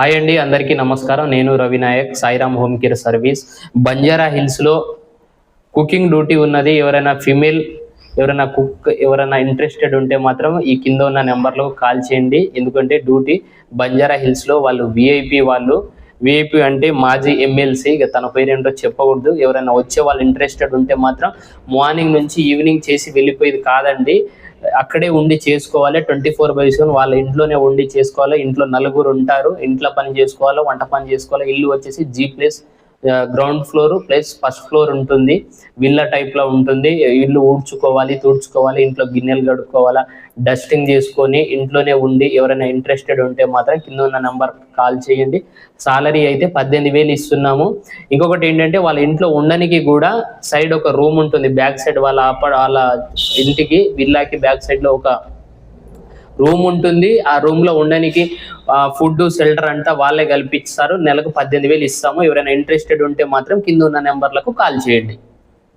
Hi అండి అందరికీ నమస్కారం. నేను Ravinayak Sairam home care service. Banjara హిల్స్లో కుకింగ్ డ్యూటీ ఉన్నది. ఎవరైనా ఫిమేల్ ఎవరైనా కుక్ ఎవరైనా ఇంట్రెస్టెడ్ ఉంటే మాత్రం ఈ కింద ఉన్న నెంబర్లో కాల్ చేయండి. ఎందుకంటే డ్యూటీ బంజారా హిల్స్లో వాళ్ళు విఐపి వాళ్ళు. విఐపి అంటే మాజీ ఎమ్మెల్సీ ఇక తన పేరు ఏంటో చెప్పకూడదు. ఎవరైనా వచ్చే వాళ్ళు ఇంట్రెస్టెడ్ ఉంటే మాత్రం మార్నింగ్ నుంచి ఈవినింగ్ చేసి వెళ్ళిపోయేది కాదండి. అక్కడే ఉండి చేసుకోవాలి. ట్వంటీ ఫోర్ బై సెవెన్ వాళ్ళ ఇంట్లోనే ఉండి చేసుకోవాలి. ఇంట్లో నలుగురు ఉంటారు. ఇంట్లో పని చేసుకోవాలి? వంట పని చేసుకోవాలి? ఇల్లు వచ్చేసి G plus ground floor plus first floor ఉంటుంది. విల్లా టైప్లో ఉంటుంది. ఇల్లు ఊడ్చుకోవాలి తుడుచుకోవాలి ఇంట్లో గిన్నెలు కడుక్కోవాలా డస్టింగ్ చేసుకొని ఇంట్లోనే ఉండి ఎవరైనా ఇంట్రెస్టెడ్ ఉంటే మాత్రం కింద ఉన్న నంబర్ కాల్ చేయండి. సాలరీ అయితే పద్దెనిమిది వేలు ఇస్తున్నాము. ఇంకొకటి ఏంటంటే వాళ్ళ ఇంట్లో ఉండడానికి కూడా సైడ్ ఒక రూమ్ ఉంటుంది. బ్యాక్ సైడ్ వాళ్ళ వాళ్ళ ఇంటికి విల్లాకి బ్యాక్ సైడ్లో ఒక రూమ్ ఉంటుంది. ఆ రూమ్లో ఉండడానికి ఫుడ్ షెల్టర్ అంతా వాళ్ళే కల్పిస్తారు. నెలకు పద్దెనిమిది వేలు ఇస్తాము. ఎవరైనా ఇంట్రెస్టెడ్ ఉంటే మాత్రం కింద ఉన్న నెంబర్లకు కాల్ చేయండి.